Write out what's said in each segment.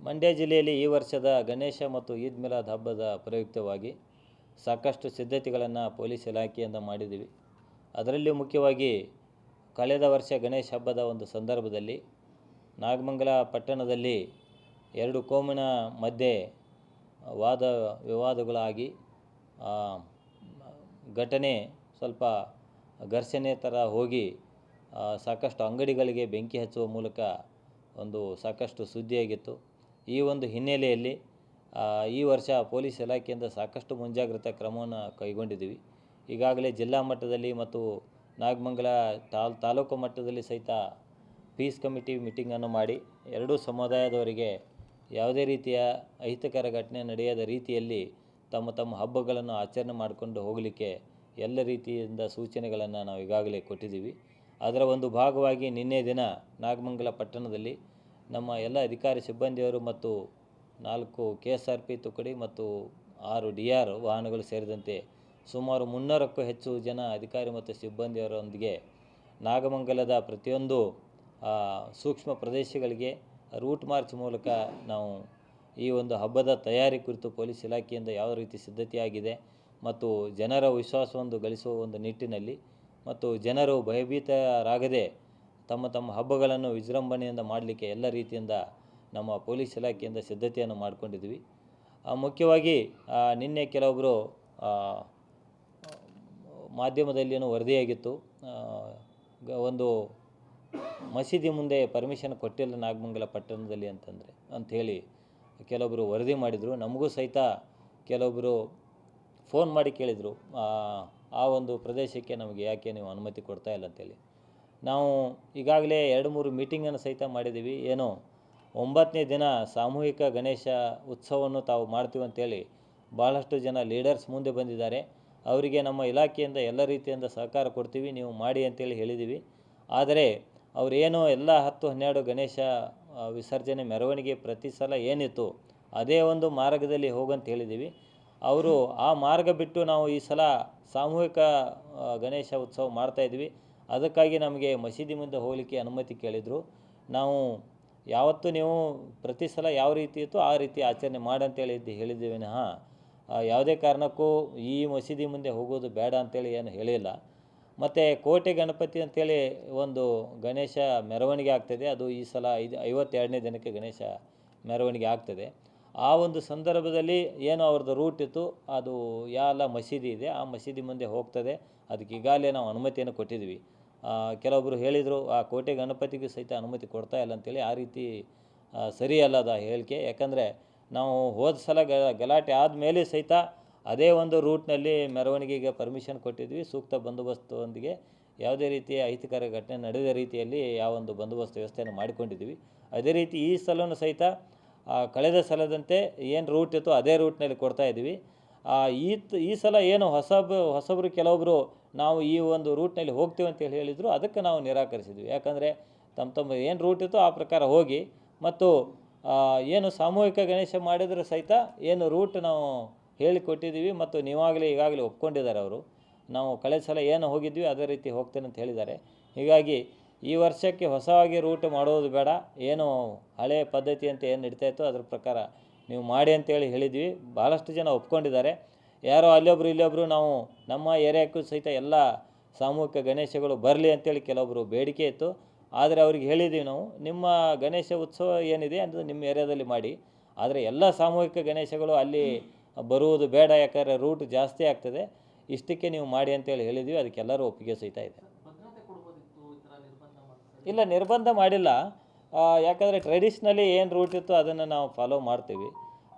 ಮಂಡ್ಯ ಜಿಲ್ಲೆಯಲ್ಲಿ ಈ ವರ್ಷದ ಗಣೇಶ ಮತ್ತು ಈದ್ ಮಿಲಾದ್ ಹಬ್ಬದ ಪ್ರಯುಕ್ತವಾಗಿ ಸಾಕಷ್ಟು ಸಿದ್ಧತೆಗಳನ್ನು ಪೊಲೀಸ್ ಇಲಾಖೆಯಿಂದ ಮಾಡಿದ್ದೀವಿ. ಅದರಲ್ಲಿ ಮುಖ್ಯವಾಗಿ ಕಳೆದ ವರ್ಷ ಗಣೇಶ ಹಬ್ಬದ ಒಂದು ಸಂದರ್ಭದಲ್ಲಿ ನಾಗಮಂಗಲ ಪಟ್ಟಣದಲ್ಲಿ ಎರಡು ಕೋಮಿನ ಮಧ್ಯೆ ವಾದ ವಿವಾದಗಳಾಗಿ ಘಟನೆ ಸ್ವಲ್ಪ ಘರ್ಷಣೆ ಥರ ಹೋಗಿ ಸಾಕಷ್ಟು ಅಂಗಡಿಗಳಿಗೆ ಬೆಂಕಿ ಹಚ್ಚುವ ಮೂಲಕ ಒಂದು ಸಾಕಷ್ಟು ಸುದ್ದಿಯಾಗಿತ್ತು. ಈ ಒಂದು ಹಿನ್ನೆಲೆಯಲ್ಲಿ ಈ ವರ್ಷ ಪೊಲೀಸ್ ಇಲಾಖೆಯಿಂದ ಸಾಕಷ್ಟು ಮುಂಜಾಗ್ರತಾ ಕ್ರಮವನ್ನು ಕೈಗೊಂಡಿದ್ದೀವಿ. ಈಗಾಗಲೇ ಜಿಲ್ಲಾ ಮಟ್ಟದಲ್ಲಿ ಮತ್ತು ನಾಗಮಂಗಲ ತಾಲ್, ತಾಲೂಕು ಮಟ್ಟದಲ್ಲಿ ಸಹಿತ ಪೀಸ್ ಕಮಿಟಿ ಮೀಟಿಂಗನ್ನು ಮಾಡಿ, ಎರಡೂ ಸಮುದಾಯದವರಿಗೆ ಯಾವುದೇ ರೀತಿಯ ಅಹಿತಕರ ಘಟನೆ ನಡೆಯದ ರೀತಿಯಲ್ಲಿ ತಮ್ಮ ತಮ್ಮ ಹಬ್ಬಗಳನ್ನು ಆಚರಣೆ ಮಾಡಿಕೊಂಡು ಹೋಗಲಿಕ್ಕೆ ಎಲ್ಲ ರೀತಿಯಿಂದ ಸೂಚನೆಗಳನ್ನು ನಾವು ಈಗಾಗಲೇ ಕೊಟ್ಟಿದ್ದೀವಿ. ಅದರ ಒಂದು ಭಾಗವಾಗಿ ನಿನ್ನೆ ದಿನ ನಾಗಮಂಗಲ ಪಟ್ಟಣದಲ್ಲಿ ನಮ್ಮ ಎಲ್ಲ ಅಧಿಕಾರಿ ಸಿಬ್ಬಂದಿಯವರು ಮತ್ತು ನಾಲ್ಕು ಕೆ ಎಸ್ ಆರ್ ಪಿ ತುಕಡಿ ಮತ್ತು ಆರು ಡಿ ಆರ್ ವಾಹನಗಳು ಸೇರಿದಂತೆ ಸುಮಾರು ಮುನ್ನೂರಕ್ಕೂ ಹೆಚ್ಚು ಜನ ಅಧಿಕಾರಿ ಮತ್ತು ಸಿಬ್ಬಂದಿಯವರೊಂದಿಗೆ ನಾಗಮಂಗಲದ ಪ್ರತಿಯೊಂದು ಸೂಕ್ಷ್ಮ ಪ್ರದೇಶಗಳಿಗೆ ರೂಟ್ ಮಾರ್ಚ್ ಮೂಲಕ ನಾವು ಈ ಒಂದು ಹಬ್ಬದ ತಯಾರಿ ಕುರಿತು ಪೊಲೀಸ್ ಇಲಾಖೆಯಿಂದ ಯಾವ ರೀತಿ ಸಿದ್ಧತೆಯಾಗಿದೆ ಮತ್ತು ಜನರ ವಿಶ್ವಾಸವನ್ನು ಗಳಿಸುವ ಒಂದು ನಿಟ್ಟಿನಲ್ಲಿ ಮತ್ತು ಜನರು ಭಯಭೀತರಾಗದೆ ತಮ್ಮ ತಮ್ಮ ಹಬ್ಬಗಳನ್ನು ವಿಜೃಂಭಣೆಯಿಂದ ಮಾಡಲಿಕ್ಕೆ ಎಲ್ಲ ರೀತಿಯಿಂದ ನಮ್ಮ ಪೊಲೀಸ್ ಇಲಾಖೆಯಿಂದ ಸಿದ್ಧತೆಯನ್ನು ಮಾಡಿಕೊಂಡಿದ್ವಿ. ಮುಖ್ಯವಾಗಿ ನಿನ್ನೆ ಕೆಲವೊಬ್ಬರು ಮಾಧ್ಯಮದಲ್ಲಿಯೂ ವರದಿಯಾಗಿತ್ತು. ಒಂದು ಮಸೀದಿ ಮುಂದೆ ಪರ್ಮಿಷನ್ ಕೊಟ್ಟಿಲ್ಲ ನಾಗಮಂಗಲ ಪಟ್ಟಣದಲ್ಲಿ ಅಂತಂದರೆ, ಅಂಥೇಳಿ ಕೆಲವೊಬ್ಬರು ವರದಿ ಮಾಡಿದರು. ನಮಗೂ ಸಹಿತ ಕೆಲವೊಬ್ಬರು ಫೋನ್ ಮಾಡಿ ಕೇಳಿದರು. ಆ ಒಂದು ಪ್ರದೇಶಕ್ಕೆ ನಮಗೆ ಯಾಕೆ ನೀವು ಅನುಮತಿ ಕೊಡ್ತಾ ಇಲ್ಲ ಅಂತೇಳಿ. ನಾವು ಈಗಾಗಲೇ ಎರಡು ಮೂರು ಮೀಟಿಂಗನ್ನು ಸಹಿತ ಮಾಡಿದ್ದೀವಿ. ಏನೋ ಒಂಬತ್ತನೇ ದಿನ ಸಾಮೂಹಿಕ ಗಣೇಶ ಉತ್ಸವವನ್ನು ತಾವು ಮಾಡ್ತೀವಿ ಅಂತೇಳಿ ಭಾಳಷ್ಟು ಜನ ಲೀಡರ್ಸ್ ಮುಂದೆ ಬಂದಿದ್ದಾರೆ. ಅವರಿಗೆ ನಮ್ಮ ಇಲಾಖೆಯಿಂದ ಎಲ್ಲ ರೀತಿಯಿಂದ ಸಹಕಾರ ಕೊಡ್ತೀವಿ, ನೀವು ಮಾಡಿ ಅಂತೇಳಿ ಹೇಳಿದ್ದೀವಿ. ಆದರೆ ಅವರೇನು ಎಲ್ಲ ಹತ್ತು ಹನ್ನೆರಡು ಗಣೇಶ ವಿಸರ್ಜನೆ ಮೆರವಣಿಗೆ ಪ್ರತಿ ಸಲ ಏನಿತ್ತು ಅದೇ ಒಂದು ಮಾರ್ಗದಲ್ಲಿ ಹೋಗಂತ ಹೇಳಿದ್ದೀವಿ. ಅವರು ಆ ಮಾರ್ಗ ಬಿಟ್ಟು ನಾವು ಈ ಸಲ ಸಾಮೂಹಿಕ ಗಣೇಶ ಉತ್ಸವ ಮಾಡ್ತಾಯಿದ್ವಿ ಅದಕ್ಕಾಗಿ ನಮಗೆ ಮಸೀದಿ ಮುಂದೆ ಹೋಗಲಿಕ್ಕೆ ಅನುಮತಿ ಕೇಳಿದರು. ನಾವು ಯಾವತ್ತೂ ನೀವು ಪ್ರತಿ ಸಲ ಯಾವ ರೀತಿ ಇತ್ತು ಆ ರೀತಿ ಆಚರಣೆ ಮಾಡಂತೇಳಿ ಹೇಳಿದ್ದೀವಿ. ವಿನಃ ಯಾವುದೇ ಕಾರಣಕ್ಕೂ ಈ ಮಸೀದಿ ಮುಂದೆ ಹೋಗೋದು ಬೇಡ ಅಂತೇಳಿ ಏನು ಹೇಳಿಲ್ಲ. ಮತ್ತು ಕೋಟೆ ಗಣಪತಿ ಅಂತೇಳಿ ಒಂದು ಗಣೇಶ ಮೆರವಣಿಗೆ ಆಗ್ತದೆ. ಅದು ಈ ಸಲ ಐದು, ಐವತ್ತೆರಡನೇ ದಿನಕ್ಕೆ ಗಣೇಶ ಮೆರವಣಿಗೆ ಆಗ್ತದೆ. ಆ ಒಂದು ಸಂದರ್ಭದಲ್ಲಿ ಏನು ಅವ್ರದ್ದು ರೂಟ್ ಇತ್ತು, ಅದು ಯಾಲ ಮಸೀದಿ ಇದೆ. ಆ ಮಸೀದಿ ಮುಂದೆ ಹೋಗ್ತದೆ. ಅದಕ್ಕೆ ಈಗಾಗಲೇ ನಾವು ಅನುಮತಿಯನ್ನು ಕೊಟ್ಟಿದ್ವಿ ಕೆಲವೊಬ್ಬರು ಹೇಳಿದರು, ಆ, ಕೋಟೆ ಗಣಪತಿಗೂ ಸಹಿತ ಅನುಮತಿ ಕೊಡ್ತಾ ಇಲ್ಲ ಅಂತೇಳಿ ಆ ರೀತಿ ಸರಿ ಸರಿಯಲ್ಲದ ಹೇಳಿಕೆ. ಯಾಕಂದರೆ ನಾವು ಹೋದ ಸಲ ಗ, ಗಲಾಟೆ ಆದಮೇಲೆ ಸಹಿತ ಅದೇ ಒಂದು ರೂಟ್ನಲ್ಲಿ ಮೆರವಣಿಗೆಗೆ ಪರ್ಮಿಷನ್ ಕೊಟ್ಟಿದ್ವಿ. ಸೂಕ್ತ ಬಂದೋಬಸ್ತೊಂದಿಗೆ ಯಾವುದೇ ರೀತಿಯ ಅಹಿತಕರ ಘಟನೆ ನಡೆದ ರೀತಿಯಲ್ಲಿ ಯಾವೊಂದು ಬಂದೋಬಸ್ತ್ ವ್ಯವಸ್ಥೆಯನ್ನು ಮಾಡಿಕೊಂಡಿದ್ವಿ. ಅದೇ ರೀತಿ ಈ ಸಲವೂ ಸಹಿತ ಕಳೆದ ಸಲದಂತೆ ಏನು ರೂಟ್ ಇತ್ತು ಅದೇ ರೂಟ್ನಲ್ಲಿ ಕೊಡ್ತಾ ಇದ್ದೀವಿ ಈ ಈ ಸಲ ಏನು ಹೊಸಬ, ಹೊಸಬರು ಕೆಲವೊಬ್ಬರು ನಾವು ಈ ಒಂದು ರೂಟ್ನಲ್ಲಿ ಹೋಗ್ತೀವಿ ಅಂತೇಳಿ ಹೇಳಿದರು, ಅದಕ್ಕೆ ನಾವು ನಿರಾಕರಿಸಿದ್ವಿ. ಯಾಕಂದರೆ ತಮ್ಮ ತಮ್ಮ ಏನು ರೂಟ್ ಇತ್ತು ಆ ಪ್ರಕಾರ ಹೋಗಿ, ಮತ್ತು ಏನು ಸಾಮೂಹಿಕ ಗಣೇಶ ಮಾಡಿದರೂ ಸಹಿತ ಏನು ರೂಟ್ ನಾವು ಹೇಳಿಕೊಟ್ಟಿದ್ದೀವಿ, ಮತ್ತು ನೀವಾಗಲೇ ಈಗಾಗಲೇ ಒಪ್ಕೊಂಡಿದ್ದಾರೆ ಅವರು. ನಾವು ಕಳೆದ ಸಲ ಏನು ಹೋಗಿದ್ವಿ, ಅದೇ ರೀತಿ ಹೋಗ್ತೇನೆ ಅಂತ ಹೇಳಿದ್ದಾರೆ. ಹೀಗಾಗಿ ಈ ವರ್ಷಕ್ಕೆ ಹೊಸವಾಗಿ ರೂಟ್ ಮಾಡೋದು ಬೇಡ, ಏನು ಹಳೆಯ ಪದ್ಧತಿ ಅಂತ ಏನು ನಡೀತಾ ಇತ್ತು ಅದ್ರ ಪ್ರಕಾರ ನೀವು ಮಾಡಿ ಅಂತೇಳಿ ಹೇಳಿದ್ವಿ. ಭಾಳಷ್ಟು ಜನ ಒಪ್ಕೊಂಡಿದ್ದಾರೆ. ಯಾರೋ ಅಲ್ಲೊಬ್ರು ಇಲ್ಲೊಬ್ಬರು ನಾವು ನಮ್ಮ ಏರಿಯಾಕ್ಕೂ ಸಹಿತ ಎಲ್ಲ ಸಾಮೂಹಿಕ ಗಣೇಶಗಳು ಬರಲಿ ಅಂತೇಳಿ ಕೆಲವೊಬ್ಬರು ಬೇಡಿಕೆ ಇತ್ತು. ಆದರೆ ಅವ್ರಿಗೆ ಹೇಳಿದ್ದೀವಿ ನಾವು, ನಿಮ್ಮ ಗಣೇಶ ಉತ್ಸವ ಏನಿದೆ ಅದು ನಿಮ್ಮ ಏರಿಯಾದಲ್ಲಿ ಮಾಡಿ. ಆದರೆ ಎಲ್ಲ ಸಾಮೂಹಿಕ ಗಣೇಶಗಳು ಅಲ್ಲಿ ಬರುವುದು ಬೇಡ, ಯಾಕಂದರೆ ರೂಟ್ ಜಾಸ್ತಿ ಆಗ್ತದೆ. ಇಷ್ಟಕ್ಕೆ ನೀವು ಮಾಡಿ ಅಂತೇಳಿ ಹೇಳಿದ್ವಿ ಅದಕ್ಕೆಲ್ಲರೂ ಒಪ್ಪಿಗೆ ಸಹಿತ ಇದೆ. ಇಲ್ಲ, ನಿರ್ಬಂಧ ಮಾಡಿಲ್ಲ. ಯಾಕಂದರೆ ಟ್ರೆಡಿಷ್ನಲಿ ಏನು ರೂಟ್ ಇತ್ತು ಅದನ್ನು ನಾವು ಫಾಲೋ ಮಾಡ್ತೀವಿ.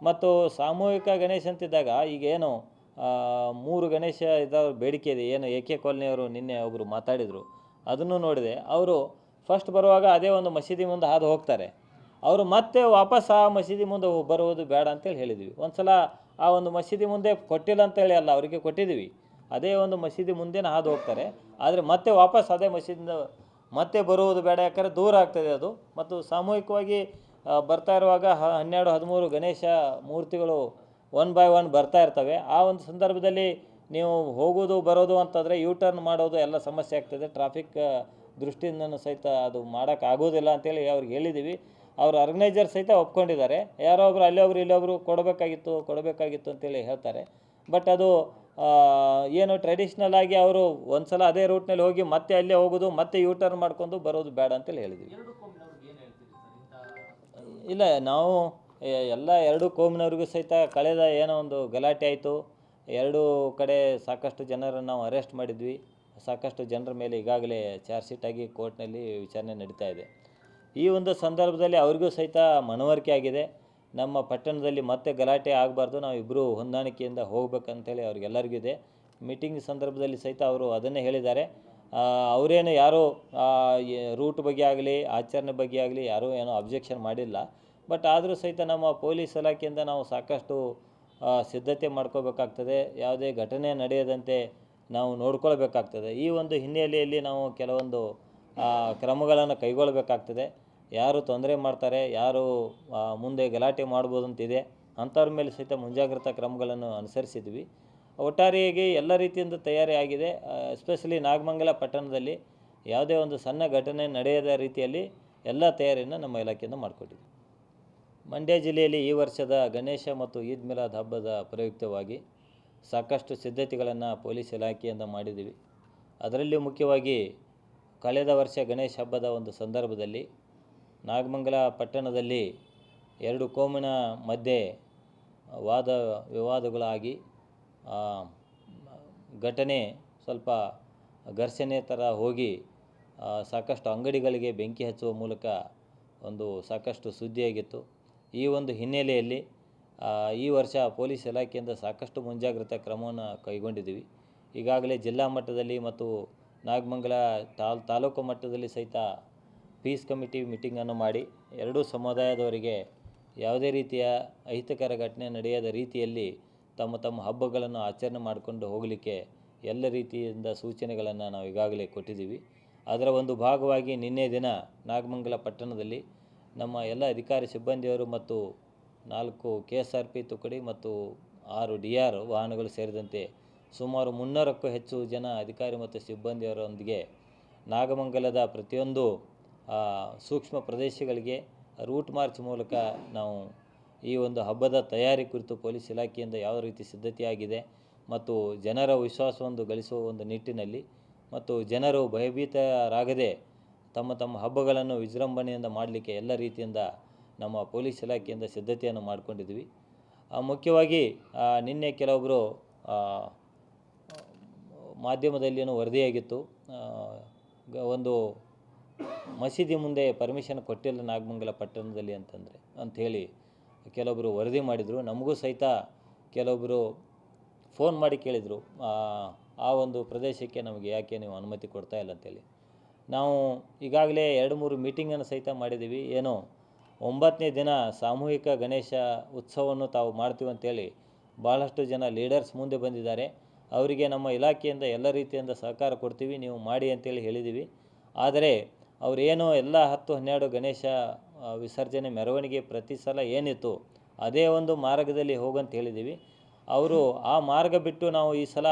ಮತ್ತು ಸಾಮೂಹಿಕ ಗಣೇಶ ಅಂತಿದ್ದಾಗ ಈಗ ಏನು ಮೂರು ಗಣೇಶ ಇದಾವ ಬೇಡಿಕೆ ಇದೆ. ಏನು ಎ ಕೆ ಕಾಲನಿಯವರು ನಿನ್ನೆ ಒಬ್ಬರು ಮಾತಾಡಿದರು. ಅದನ್ನು ನೋಡಿದೆ. ಅವರು ಫಸ್ಟ್ ಬರುವಾಗ ಅದೇ ಒಂದು ಮಸೀದಿ ಮುಂದೆ ಹಾದು ಹೋಗ್ತಾರೆ. ಅವರು ಮತ್ತೆ ವಾಪಸ್ ಆ ಮಸೀದಿ ಮುಂದೆ ಬರುವುದು ಬೇಡ ಅಂತೇಳಿ ಹೇಳಿದ್ವಿ. ಒಂದು ಸಲ ಆ ಒಂದು ಮಸೀದಿ ಮುಂದೆ ಕೊಟ್ಟಿಲ್ಲ ಅಂತೇಳಿ ಅಲ್ಲ, ಅವರಿಗೆ ಕೊಟ್ಟಿದ್ದೀವಿ. ಅದೇ ಒಂದು ಮಸೀದಿ ಮುಂದೆನೇ ಹಾದು ಹೋಗ್ತಾರೆ. ಆದರೆ ಮತ್ತೆ ವಾಪಸ್ ಅದೇ ಮಸೀದಿಯಿಂದ ಮತ್ತೆ ಬರುವುದು ಬೇಡ. ಯಾಕಂದರೆ ದೂರ ಆಗ್ತದೆ ಅದು. ಮತ್ತು ಸಾಮೂಹಿಕವಾಗಿ ಬರ್ತಾ ಇರುವಾಗ ಹನ್ನೆರಡು, ಹದಿಮೂರು ಗಣೇಶ ಮೂರ್ತಿಗಳು ಒನ್ ಬೈ ಒನ್ ಬರ್ತಾ ಇರ್ತವೆ. ಆ ಒಂದು ಸಂದರ್ಭದಲ್ಲಿ ನೀವು ಹೋಗೋದು, ಬರೋದು ಅಂತಂದರೆ ಯೂ ಟರ್ನ್ ಮಾಡೋದು ಎಲ್ಲ ಸಮಸ್ಯೆ ಆಗ್ತದೆ. ಟ್ರಾಫಿಕ್ ದೃಷ್ಟಿಯಿಂದನೂ ಸಹಿತ ಅದು ಮಾಡೋಕ್ಕಾಗೋದಿಲ್ಲ ಅಂತೇಳಿ ಅವ್ರಿಗೆ ಹೇಳಿದ್ದೀವಿ ಅವ್ರ ಆರ್ಗನೈಜರ್ ಸಹಿತ ಒಪ್ಕೊಂಡಿದ್ದಾರೆ. ಯಾರೋ ಒಬ್ರು ಅಲ್ಲಿ ಒಬ್ರು ಇಲ್ಲೊಬ್ರು ಕೊಡಬೇಕಾಗಿತ್ತು ಕೊಡಬೇಕಾಗಿತ್ತು ಅಂತೇಳಿ ಹೇಳ್ತಾರೆ. ಬಟ್ ಅದು ಏನು ಟ್ರೆಡಿಷ್ನಲ್ ಆಗಿ ಅವರು ಒಂದ್ಸಲ ಅದೇ ರೂಟ್ನಲ್ಲಿ ಹೋಗಿ ಮತ್ತೆ ಅಲ್ಲೇ ಹೋಗೋದು, ಮತ್ತೆ ಯೂ ಟರ್ನ್ ಮಾಡ್ಕೊಂಡು ಬರೋದು ಬೇಡ ಅಂತೇಳಿ ಹೇಳಿದ್ವಿ. ಇಲ್ಲ, ನಾವು ಎಲ್ಲ ಎರಡು ಕೋಮಿನವ್ರಿಗೂ ಸಹಿತ ಕಳೆದ ಏನೋ ಒಂದು ಗಲಾಟೆ ಆಯಿತು. ಎರಡೂ ಕಡೆ ಸಾಕಷ್ಟು ಜನರನ್ನು ನಾವು ಅರೆಸ್ಟ್ ಮಾಡಿದ್ವಿ. ಸಾಕಷ್ಟು ಜನರ ಮೇಲೆ ಈಗಾಗಲೇ ಚಾರ್ಜ್ ಶೀಟ್ ಆಗಿ ಕೋರ್ಟ್ನಲ್ಲಿ ವಿಚಾರಣೆ ನಡೀತಾ ಇದೆ. ಈ ಒಂದು ಸಂದರ್ಭದಲ್ಲಿ ಅವ್ರಿಗೂ ಸಹಿತ ಮನವರಿಕೆ ಆಗಿದೆ. ನಮ್ಮ ಪಟ್ಟಣದಲ್ಲಿ ಮತ್ತೆ ಗಲಾಟೆ ಆಗಬಾರ್ದು. ನಾವು ಇಬ್ಬರು ಹೊಂದಾಣಿಕೆಯಿಂದ ಹೋಗ್ಬೇಕಂತೇಳಿ ಅವ್ರಿಗೆಲ್ಲರಿಗೂ ಇದೆ. ಮೀಟಿಂಗ್ ಸಂದರ್ಭದಲ್ಲಿ ಸಹಿತ ಅವರು ಅದನ್ನೇ ಹೇಳಿದ್ದಾರೆ. ಅವರೇನು ಯಾರೂ ರೂಟ್ ಬಗ್ಗೆ ಆಗಲಿ, ಆಚರಣೆ ಬಗ್ಗೆ ಆಗಲಿ ಯಾರೂ ಏನೋ ಅಬ್ಜೆಕ್ಷನ್ ಮಾಡಿಲ್ಲ. ಬಟ್ ಆದರೂ ಸಹಿತ ನಮ್ಮ ಪೊಲೀಸ್ ಇಲಾಖೆಯಿಂದ ನಾವು ಸಾಕಷ್ಟು ಸಿದ್ಧತೆ ಮಾಡ್ಕೋಬೇಕಾಗ್ತದೆ. ಯಾವುದೇ ಘಟನೆ ನಡೆಯದಂತೆ ನಾವು ನೋಡ್ಕೊಳ್ಬೇಕಾಗ್ತದೆ. ಈ ಒಂದು ಹಿನ್ನೆಲೆಯಲ್ಲಿ ನಾವು ಕೆಲವೊಂದು ಕ್ರಮಗಳನ್ನು ಕೈಗೊಳ್ಳಬೇಕಾಗ್ತದೆ ಯಾರು ತೊಂದರೆ ಮಾಡ್ತಾರೆ, ಯಾರು ಮುಂದೆ ಗಲಾಟೆ ಮಾಡ್ಬೋದು ಅಂತಿದೆ ಅಂಥವ್ರ ಮೇಲೆ ಸಹಿತ ಮುಂಜಾಗ್ರತಾ ಕ್ರಮಗಳನ್ನು ಅನುಸರಿಸಿದ್ವಿ. ಒಟ್ಟಾರೆಯಾಗಿ ಎಲ್ಲ ರೀತಿಯಿಂದ ತಯಾರಿ ಆಗಿದೆ ಎಸ್ಪೆಷಲಿ ನಾಗಮಂಗಲ ಪಟ್ಟಣದಲ್ಲಿ ಯಾವುದೇ ಒಂದು ಸಣ್ಣ ಘಟನೆ ನಡೆಯದ ರೀತಿಯಲ್ಲಿ ಎಲ್ಲ ತಯಾರಿಯನ್ನು ನಮ್ಮ ಇಲಾಖೆಯಿಂದ ಮಾಡಿಕೊಟ್ಟಿದ್ವಿ ಮಂಡ್ಯ ಜಿಲ್ಲೆಯಲ್ಲಿ ಈ ವರ್ಷದ ಗಣೇಶ ಮತ್ತು ಈದ್ ಮಿಲಾದ್ ಹಬ್ಬದ ಪ್ರಯುಕ್ತವಾಗಿ ಸಾಕಷ್ಟು ಸಿದ್ಧತೆಗಳನ್ನು ಪೊಲೀಸ್ ಇಲಾಖೆಯಿಂದ ಮಾಡಿದ್ದೀವಿ. ಅದರಲ್ಲಿ ಮುಖ್ಯವಾಗಿ ಕಳೆದ ವರ್ಷ ಗಣೇಶ ಹಬ್ಬದ ಒಂದು ಸಂದರ್ಭದಲ್ಲಿ ನಾಗಮಂಗಲ ಪಟ್ಟಣದಲ್ಲಿ ಎರಡು ಕೋಮಿನ ಮಧ್ಯೆ ವಾದ ವಿವಾದಗಳಾಗಿ ಘಟನೆ ಸ್ವಲ್ಪ ಘರ್ಷಣೆ ಥರ ಹೋಗಿ ಸಾಕಷ್ಟು ಅಂಗಡಿಗಳಿಗೆ ಬೆಂಕಿ ಹಚ್ಚುವ ಮೂಲಕ ಒಂದು ಸಾಕಷ್ಟು ಸುದ್ದಿಯಾಗಿತ್ತು. ಈ ಒಂದು ಹಿನ್ನೆಲೆಯಲ್ಲಿ ಈ ವರ್ಷ ಪೊಲೀಸ್ ಇಲಾಖೆಯಿಂದ ಸಾಕಷ್ಟು ಮುಂಜಾಗ್ರತಾ ಕ್ರಮವನ್ನು ಕೈಗೊಂಡಿದ್ದೀವಿ. ಈಗಾಗಲೇ ಜಿಲ್ಲಾ ಮಟ್ಟದಲ್ಲಿ ಮತ್ತು ನಾಗಮಂಗಲ ತಾಲ್, ತಾಲೂಕು ಮಟ್ಟದಲ್ಲಿ ಸಹಿತ ಪೀಸ್ ಕಮಿಟಿ ಮೀಟಿಂಗನ್ನು ಮಾಡಿ, ಎರಡೂ ಸಮುದಾಯದವರಿಗೆ ಯಾವುದೇ ರೀತಿಯ ಅಹಿತಕರ ಘಟನೆ ನಡೆಯದ ರೀತಿಯಲ್ಲಿ ತಮ್ಮ ತಮ್ಮ ಹಬ್ಬಗಳನ್ನು ಆಚರಣೆ ಮಾಡಿಕೊಂಡು ಹೋಗಲಿಕ್ಕೆ ಎಲ್ಲ ರೀತಿಯಿಂದ ಸೂಚನೆಗಳನ್ನು ನಾವು ಈಗಾಗಲೇ ಕೊಟ್ಟಿದ್ದೀವಿ. ಅದರ ಒಂದು ಭಾಗವಾಗಿ ನಿನ್ನೆ ದಿನ ನಾಗಮಂಗಲ ಪಟ್ಟಣದಲ್ಲಿ ನಮ್ಮ ಎಲ್ಲ ಅಧಿಕಾರಿ ಸಿಬ್ಬಂದಿಯವರು ಮತ್ತು ನಾಲ್ಕು ಕೆ ಎಸ್ ಆರ್ ಪಿ ತುಕಡಿ ಮತ್ತು ಆರು ಡಿ ಆರ್ ವಾಹನಗಳು ಸೇರಿದಂತೆ ಸುಮಾರು ಮುನ್ನೂರಕ್ಕೂ ಹೆಚ್ಚು ಜನ ಅಧಿಕಾರಿ ಮತ್ತು ಸಿಬ್ಬಂದಿಯವರೊಂದಿಗೆ ನಾಗಮಂಗಲದ ಪ್ರತಿಯೊಂದು ಸೂಕ್ಷ್ಮ ಪ್ರದೇಶಗಳಿಗೆ ರೂಟ್ ಮಾರ್ಚ್ ಮೂಲಕ ನಾವು ಈ ಒಂದು ಹಬ್ಬದ ತಯಾರಿ ಕುರಿತು ಪೊಲೀಸ್ ಇಲಾಖೆಯಿಂದ ಯಾವ ರೀತಿ ಸಿದ್ಧತೆಯಾಗಿದೆ ಮತ್ತು ಜನರ ವಿಶ್ವಾಸವನ್ನು ಗಳಿಸುವ ಒಂದು ನಿಟ್ಟಿನಲ್ಲಿ ಮತ್ತು ಜನರು ಭಯಭೀತರಾಗದೆ ತಮ್ಮ ತಮ್ಮ ಹಬ್ಬಗಳನ್ನು ವಿಜೃಂಭಣೆಯಿಂದ ಮಾಡಲಿಕ್ಕೆ ಎಲ್ಲ ರೀತಿಯಿಂದ ನಮ್ಮ ಪೊಲೀಸ್ ಇಲಾಖೆಯಿಂದ ಸಿದ್ಧತೆಯನ್ನು ಮಾಡಿಕೊಂಡಿದ್ವಿ. ಮುಖ್ಯವಾಗಿ ನಿನ್ನೆ ಕೆಲವೊಬ್ಬರು ಮಾಧ್ಯಮದಲ್ಲಿಯೂ ವರದಿಯಾಗಿತ್ತು. ಒಂದು ಮಸೀದಿ ಮುಂದೆ ಪರ್ಮಿಷನ್ ಕೊಟ್ಟಿಲ್ಲ ನಾಗಮಂಗಲ ಪಟ್ಟಣದಲ್ಲಿ ಅಂತಂದರೆ, ಅಂಥೇಳಿ ಕೆಲವೊಬ್ಬರು ವರದಿ ಮಾಡಿದರು, ನಮಗೂ ಸಹಿತ ಕೆಲವೊಬ್ಬರು ಫೋನ್ ಮಾಡಿ ಕೇಳಿದರು, ಆ ಒಂದು ಪ್ರದೇಶಕ್ಕೆ ನಮಗೆ ಯಾಕೆ ನೀವು ಅನುಮತಿ ಕೊಡ್ತಾ ಇಲ್ಲ ಅಂತೇಳಿ. ನಾವು ಈಗಾಗಲೇ ಎರಡು ಮೂರು ಮೀಟಿಂಗನ್ನು ಸಹಿತ ಮಾಡಿದ್ದೀವಿ. ಏನೋ ಒಂಬತ್ತನೇ ದಿನ ಸಾಮೂಹಿಕ ಗಣೇಶ ಉತ್ಸವವನ್ನು ತಾವು ಮಾಡ್ತೀವಿ ಅಂತೇಳಿ ಭಾಳಷ್ಟು ಜನ ಲೀಡರ್ಸ್ ಮುಂದೆ ಬಂದಿದ್ದಾರೆ. ಅವರಿಗೆ ನಮ್ಮ ಇಲಾಖೆಯಿಂದ ಎಲ್ಲ ರೀತಿಯಿಂದ ಸಹಕಾರ ಕೊಡ್ತೀವಿ, ನೀವು ಮಾಡಿ ಅಂತೇಳಿ ಹೇಳಿದ್ದೀವಿ. ಆದರೆ ಅವರೇನೋ ಎಲ್ಲ ಹತ್ತು ಹನ್ನೆರಡು ಗಣೇಶ ವಿಸರ್ಜನೆ ಮೆರವಣಿಗೆ ಪ್ರತಿ ಸಲ ಏನಿತ್ತು, ಅದೇ ಒಂದು ಮಾರ್ಗದಲ್ಲಿ ಹೋಗಂತ ಹೇಳಿದ್ದೀವಿ. ಅವರು ಆ ಮಾರ್ಗ ಬಿಟ್ಟು ನಾವು ಈ ಸಲ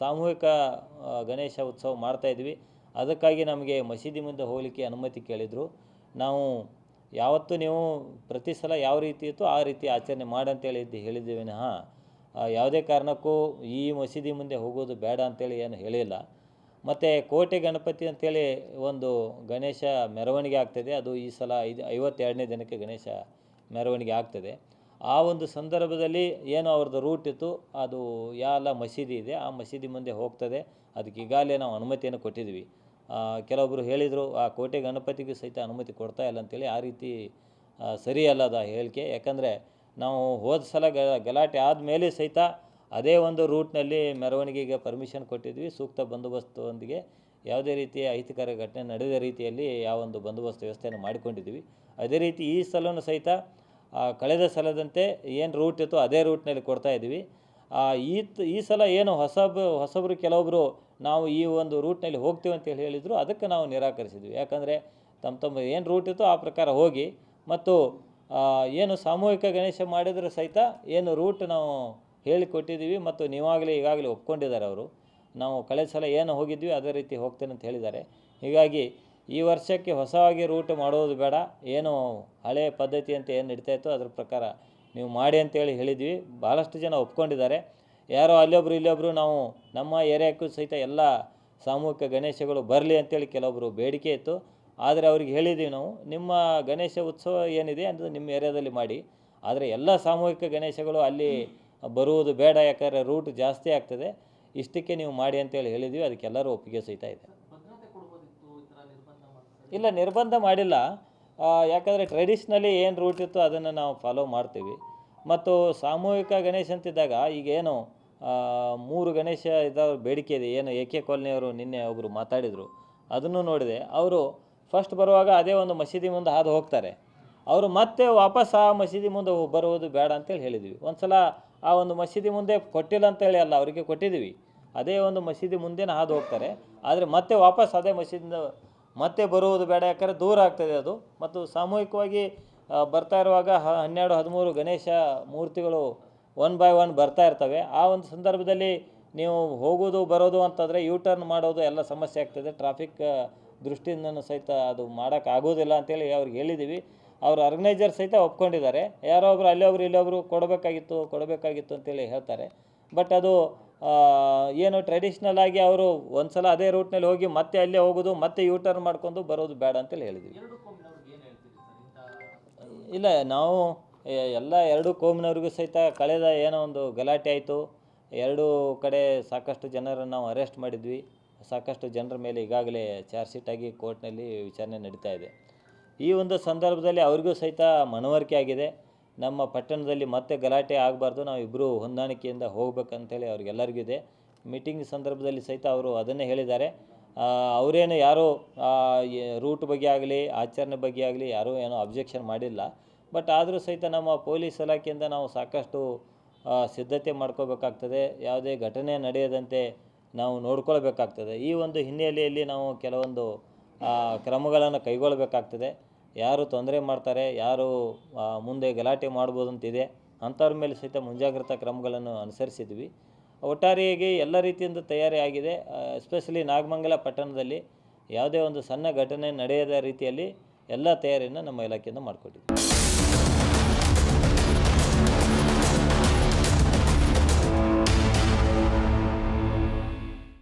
ಸಾಮೂಹಿಕ ಗಣೇಶ ಉತ್ಸವ ಮಾಡ್ತಾಯಿದ್ವಿ ಅದಕ್ಕಾಗಿ ನಮಗೆ ಮಸೀದಿ ಮುಂದೆ ಹೋಗಲಿಕ್ಕೆ ಅನುಮತಿ ಕೇಳಿದರು. ನಾವು ಯಾವತ್ತೂ ನೀವು ಪ್ರತಿ ಸಲ ಯಾವ ರೀತಿ ಇತ್ತು ಆ ರೀತಿ ಆಚರಣೆ ಮಾಡಂತೇಳಿ ಹೇಳಿದ್ದೀವಿ. ವಿನಃ ಯಾವುದೇ ಕಾರಣಕ್ಕೂ ಈ ಮಸೀದಿ ಮುಂದೆ ಹೋಗೋದು ಬೇಡ ಅಂತೇಳಿ ಏನು ಹೇಳಿಲ್ಲ. ಮತ್ತು ಕೋಟೆ ಗಣಪತಿ ಅಂತೇಳಿ ಒಂದು ಗಣೇಶ ಮೆರವಣಿಗೆ ಆಗ್ತದೆ. ಅದು ಈ ಸಲ ಐದು, ಐವತ್ತೆರಡನೇ ದಿನಕ್ಕೆ ಗಣೇಶ ಮೆರವಣಿಗೆ ಆಗ್ತದೆ. ಆ ಒಂದು ಸಂದರ್ಭದಲ್ಲಿ ಏನು ಅವ್ರದ್ದು ರೂಟ್ ಇತ್ತು, ಅದು ಎಲ್ಲ ಮಸೀದಿ ಇದೆ. ಆ ಮಸೀದಿ ಮುಂದೆ ಹೋಗ್ತದೆ. ಅದಕ್ಕೆ ಈಗಾಗಲೇ ನಾವು ಅನುಮತಿಯನ್ನು ಕೊಟ್ಟಿದ್ವಿ ಕೆಲವೊಬ್ಬರು ಹೇಳಿದರು, ಆ ಕೋಟೆ ಗಣಪತಿಗೂ ಸಹಿತ ಅನುಮತಿ ಕೊಡ್ತಾ ಇಲ್ಲ ಅಂತೇಳಿ. ಆ ರೀತಿ ಸರಿಯಲ್ಲದ ಸರಿಯಲ್ಲ ಹೇಳಿಕೆ. ಯಾಕಂದರೆ ನಾವು ಹೋದ ಸಲ ಗಲಾಟೆ ಆದಮೇಲೆ ಸಹಿತ ಅದೇ ಒಂದು ರೂಟ್ನಲ್ಲಿ ಮೆರವಣಿಗೆಗೆ ಪರ್ಮಿಷನ್ ಕೊಟ್ಟಿದ್ವಿ. ಸೂಕ್ತ ಬಂದೋಬಸ್ತೊಂದಿಗೆ ಯಾವುದೇ ರೀತಿಯ ಅಹಿತಕರ ಘಟನೆ ನಡೆದ ರೀತಿಯಲ್ಲಿ ಯಾವೊಂದು ಬಂದೋಬಸ್ತ್ ವ್ಯವಸ್ಥೆಯನ್ನು ಮಾಡಿಕೊಂಡಿದ್ವಿ. ಅದೇ ರೀತಿ ಈ ಸಲವೂ ಸಹಿತ ಕಳೆದ ಸಲದಂತೆ ಏನು ರೂಟ್ ಇತ್ತು ಅದೇ ರೂಟ್ನಲ್ಲಿ ಕೊಡ್ತಾ ಇದ್ವಿ. ಆ, ಈ ಈ ಸಲ ಏನು ಹೊಸಬ ಹೊಸಬರು ಕೆಲವೊಬ್ಬರು ನಾವು ಈ ಒಂದು ರೂಟ್ನಲ್ಲಿ ಹೋಗ್ತೀವಿ ಅಂತೇಳಿ ಹೇಳಿದರು. ಅದಕ್ಕೆ ನಾವು ನಿರಾಕರಿಸಿದ್ವಿ. ಯಾಕಂದರೆ ತಮ್ಮ ತಮ್ಮ ಏನು ರೂಟ್ ಇತ್ತು ಆ ಪ್ರಕಾರ ಹೋಗಿ ಮತ್ತು ಏನು ಸಾಮೂಹಿಕ ಗಣೇಶ ಮಾಡಿದರೂ ಸಹಿತ ಏನು ರೂಟ್ ನಾವು ಹೇಳಿಕೊಟ್ಟಿದ್ದೀವಿ ಮತ್ತು ನೀವಾಗಲೇ ಈಗಾಗಲೇ ಒಪ್ಕೊಂಡಿದ್ದಾರೆ ಅವರು. ನಾವು ಕಳೆದ ಸಲ ಏನು ಹೋಗಿದ್ವಿ ಅದೇ ರೀತಿ ಹೋಗ್ತೇನೆ ಅಂತ ಹೇಳಿದ್ದಾರೆ. ಹೀಗಾಗಿ ಈ ವರ್ಷಕ್ಕೆ ಹೊಸವಾಗಿ ರೂಟ್ ಮಾಡೋದು ಬೇಡ. ಏನು ಹಳೆಯ ಪದ್ಧತಿ ಅಂತ ಏನು ನಡೀತಾ ಇತ್ತು ಅದ್ರ ಪ್ರಕಾರ ನೀವು ಮಾಡಿ ಅಂತೇಳಿ ಹೇಳಿದ್ವಿ. ಭಾಳಷ್ಟು ಜನ ಒಪ್ಕೊಂಡಿದ್ದಾರೆ. ಯಾರೋ ಅಲ್ಲೊಬ್ರು ಇಲ್ಲೊಬ್ಬರು ನಾವು ನಮ್ಮ ಏರಿಯಾಕ್ಕೂ ಸಹಿತ ಎಲ್ಲ ಸಾಮೂಹಿಕ ಗಣೇಶಗಳು ಬರಲಿ ಅಂತೇಳಿ ಕೆಲವೊಬ್ಬರು ಬೇಡಿಕೆ ಇತ್ತು. ಆದರೆ ಅವ್ರಿಗೆ ಹೇಳಿದ್ದೀವಿ ನಾವು. ನಿಮ್ಮ ಗಣೇಶ ಉತ್ಸವ ಏನಿದೆ ಅದು ನಿಮ್ಮ ಏರಿಯಾದಲ್ಲಿ ಮಾಡಿ. ಆದರೆ ಎಲ್ಲ ಸಾಮೂಹಿಕ ಗಣೇಶಗಳು ಅಲ್ಲಿ ಬರುವುದು ಬೇಡ ಯಾಕಂದರೆ ರೂಟ್ ಜಾಸ್ತಿ ಆಗ್ತದೆ. ಇಷ್ಟಕ್ಕೆ ನೀವು ಮಾಡಿ ಅಂತೇಳಿ ಹೇಳಿದ್ವಿ ಅದಕ್ಕೆಲ್ಲರೂ ಒಪ್ಪಿಗೆ ಸಹಿತ ಇದೆ. ಇಲ್ಲ, ನಿರ್ಬಂಧ ಮಾಡಿಲ್ಲ. ಯಾಕಂದರೆ ಟ್ರೆಡಿಷ್ನಲಿ ಏನು ರೂಟ್ ಇತ್ತು ಅದನ್ನು ನಾವು ಫಾಲೋ ಮಾಡ್ತೀವಿ. ಮತ್ತು ಸಾಮೂಹಿಕ ಗಣೇಶ ಅಂತಿದ್ದಾಗ ಈಗೇನು ಮೂರು ಗಣೇಶ ಇದಾವ ಬೇಡಿಕೆ ಇದೆ. ಏನು, ಎ ಕೆ ಕಾಲನಿಯವರು ನಿನ್ನೆ ಒಬ್ಬರು ಮಾತಾಡಿದರು. ಅದನ್ನು ನೋಡಿದೆ. ಅವರು ಫಸ್ಟ್ ಬರುವಾಗ ಅದೇ ಒಂದು ಮಸೀದಿ ಮುಂದೆ ಹಾದು ಹೋಗ್ತಾರೆ. ಅವರು ಮತ್ತೆ ವಾಪಸ್ ಆ ಮಸೀದಿ ಮುಂದೆ ಬರುವುದು ಬೇಡ ಅಂತೇಳಿ ಹೇಳಿದ್ವಿ. ಒಂದು ಸಲ ಆ ಒಂದು ಮಸೀದಿ ಮುಂದೆ ಕೊಟ್ಟಿಲ್ಲ ಅಂತೇಳಿ ಅಲ್ಲ, ಅವರಿಗೆ ಕೊಟ್ಟಿದ್ದೀವಿ. ಅದೇ ಒಂದು ಮಸೀದಿ ಮುಂದೆನೇ ಹಾದು ಹೋಗ್ತಾರೆ. ಆದರೆ ಮತ್ತೆ ವಾಪಸ್ ಅದೇ ಮಸೀದಿಯಿಂದ ಮತ್ತೆ ಬರುವುದು ಬೇಡ, ಯಾಕಂದರೆ ದೂರ ಆಗ್ತದೆ ಅದು. ಮತ್ತು ಸಾಮೂಹಿಕವಾಗಿ ಬರ್ತಾ ಇರುವಾಗ ಹನ್ನೆರಡು, ಹದಿಮೂರು ಗಣೇಶ ಮೂರ್ತಿಗಳು ಒನ್ ಬೈ ಒನ್ ಬರ್ತಾ ಇರ್ತವೆ. ಆ ಒಂದು ಸಂದರ್ಭದಲ್ಲಿ ನೀವು ಹೋಗೋದು ಬರೋದು ಅಂತಂದರೆ ಯೂ ಟರ್ನ್ ಮಾಡೋದು ಎಲ್ಲ ಸಮಸ್ಯೆ ಆಗ್ತದೆ. ಟ್ರಾಫಿಕ್ ದೃಷ್ಟಿಯಿಂದನೂ ಸಹಿತ ಅದು ಮಾಡೋಕ್ಕಾಗೋದಿಲ್ಲ ಅಂತೇಳಿ ಅವ್ರಿಗೆ ಹೇಳಿದ್ದೀವಿ. ಅವ್ರ ಆರ್ಗನೈಜರ್ ಸಹಿತ ಒಪ್ಕೊಂಡಿದ್ದಾರೆ. ಯಾರೋ ಒಬ್ರು ಅಲ್ಲೊಬ್ರು ಇಲ್ಲೊಬ್ರು ಕೊಡಬೇಕಾಗಿತ್ತು ಕೊಡಬೇಕಾಗಿತ್ತು ಅಂತೇಳಿ ಹೇಳ್ತಾರೆ. ಬಟ್ ಅದು ಏನು ಟ್ರೆಡಿಷ್ನಲ್ ಆಗಿ ಅವರು ಒಂದ್ಸಲ ಅದೇ ರೂಟ್ನಲ್ಲಿ ಹೋಗಿ ಮತ್ತೆ ಅಲ್ಲೇ ಹೋಗೋದು ಮತ್ತೆ ಯೂ ಟರ್ನ್ ಮಾಡ್ಕೊಂಡು ಬರೋದು ಬೇಡ ಅಂತೇಳಿ ಹೇಳಿದ್ವಿ. ಇಲ್ಲ ನಾವು ಎಲ್ಲ ಎರಡು ಕೋಮಿನವ್ರಿಗೂ ಸಹಿತ ಕಳೆದ ಏನೋ ಒಂದು ಗಲಾಟೆ ಆಯಿತು. ಎರಡೂ ಕಡೆ ಸಾಕಷ್ಟು ಜನರನ್ನು ನಾವು ಅರೆಸ್ಟ್ ಮಾಡಿದ್ವಿ. ಸಾಕಷ್ಟು ಜನರ ಮೇಲೆ ಈಗಾಗಲೇ ಚಾರ್ಜ್ ಶೀಟ್ ಆಗಿ ಕೋರ್ಟ್ನಲ್ಲಿ ವಿಚಾರಣೆ ನಡೀತಾ ಇದೆ. ಈ ಒಂದು ಸಂದರ್ಭದಲ್ಲಿ ಅವ್ರಿಗೂ ಸಹಿತ ಮನವರಿಕೆ ಆಗಿದೆ. ನಮ್ಮ ಪಟ್ಟಣದಲ್ಲಿ ಮತ್ತೆ ಗಲಾಟೆ ಆಗಬಾರ್ದು. ನಾವು ಇಬ್ಬರು ಹೊಂದಾಣಿಕೆಯಿಂದ ಹೋಗ್ಬೇಕಂತೇಳಿ ಅವ್ರಿಗೆಲ್ಲರಿಗೂ ಇದೆ. ಮೀಟಿಂಗ್ ಸಂದರ್ಭದಲ್ಲಿ ಸಹಿತ ಅವರು ಅದನ್ನೇ ಹೇಳಿದ್ದಾರೆ. ಅವರೇನು ಯಾರೂ ರೂಟ್ ಬಗ್ಗೆ ಆಗಲಿ, ಆಚರಣೆ ಬಗ್ಗೆ ಆಗಲಿ ಯಾರೂ ಏನೋ ಅಬ್ಜೆಕ್ಷನ್ ಮಾಡಿಲ್ಲ. ಬಟ್ ಆದರೂ ಸಹಿತ ನಮ್ಮ ಪೊಲೀಸ್ ಇಲಾಖೆಯಿಂದ ನಾವು ಸಾಕಷ್ಟು ಸಿದ್ಧತೆ ಮಾಡ್ಕೋಬೇಕಾಗ್ತದೆ. ಯಾವುದೇ ಘಟನೆ ನಡೆಯದಂತೆ ನಾವು ನೋಡ್ಕೊಳ್ಬೇಕಾಗ್ತದೆ. ಈ ಒಂದು ಹಿನ್ನೆಲೆಯಲ್ಲಿ ನಾವು ಕೆಲವೊಂದು ಕ್ರಮಗಳನ್ನು ಕೈಗೊಳ್ಳಬೇಕಾಗ್ತದೆ. ಯಾರು ತೊಂದರೆ ಮಾಡ್ತಾರೆ, ಯಾರು ಮುಂದೆ ಗಲಾಟೆ ಮಾಡ್ಬೋದು ಅಂತಿದೆ ಅಂಥವ್ರ ಮೇಲೆ ಸಹಿತ ಮುಂಜಾಗ್ರತಾ ಕ್ರಮಗಳನ್ನು ಅನುಸರಿಸಿದ್ವಿ. ಒಟ್ಟಾರೆಯಾಗಿ ಎಲ್ಲ ರೀತಿಯಿಂದ ತಯಾರಿ ಆಗಿದೆ. ಎಸ್ಪೆಷಲಿ ನಾಗಮಂಗಲ ಪಟ್ಟಣದಲ್ಲಿ ಯಾವುದೇ ಒಂದು ಸಣ್ಣ ಘಟನೆ ನಡೆಯದ ರೀತಿಯಲ್ಲಿ ಎಲ್ಲ ತಯಾರಿಯನ್ನು ನಮ್ಮ ಇಲಾಖೆಯಿಂದ ಮಾಡಿಕೊಟ್ಟಿದ್ವಿ.